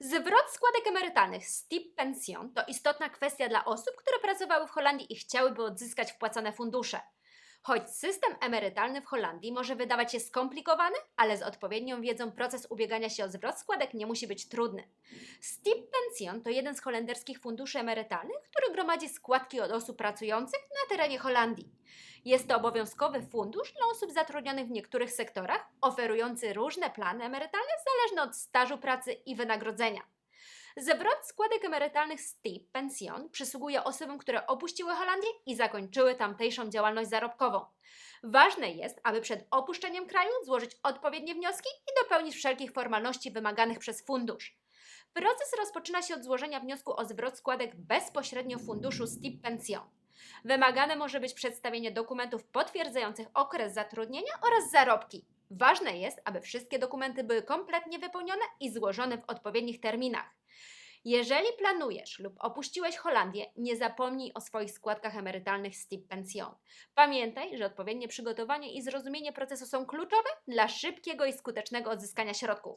Zwrot składek emerytalnych STIP Pension to istotna kwestia dla osób, które pracowały w Holandii i chciałyby odzyskać wpłacone fundusze. Choć system emerytalny w Holandii może wydawać się skomplikowany, ale z odpowiednią wiedzą proces ubiegania się o zwrot składek nie musi być trudny. STIP Pension to jeden z holenderskich funduszy emerytalnych, który gromadzi składki od osób pracujących na terenie Holandii. Jest to obowiązkowy fundusz dla osób zatrudnionych w niektórych sektorach, oferujący różne plany emerytalne zależne od stażu pracy i wynagrodzenia. Zwrot składek emerytalnych STIP Pension przysługuje osobom, które opuściły Holandię i zakończyły tamtejszą działalność zarobkową. Ważne jest, aby przed opuszczeniem kraju złożyć odpowiednie wnioski i dopełnić wszelkich formalności wymaganych przez fundusz. Proces rozpoczyna się od złożenia wniosku o zwrot składek bezpośrednio funduszu STIP Pension. Wymagane może być przedstawienie dokumentów potwierdzających okres zatrudnienia oraz zarobki. Ważne jest, aby wszystkie dokumenty były kompletnie wypełnione i złożone w odpowiednich terminach. Jeżeli planujesz lub opuściłeś Holandię, nie zapomnij o swoich składkach emerytalnych STIP Pension. Pamiętaj, że odpowiednie przygotowanie i zrozumienie procesu są kluczowe dla szybkiego i skutecznego odzyskania środków.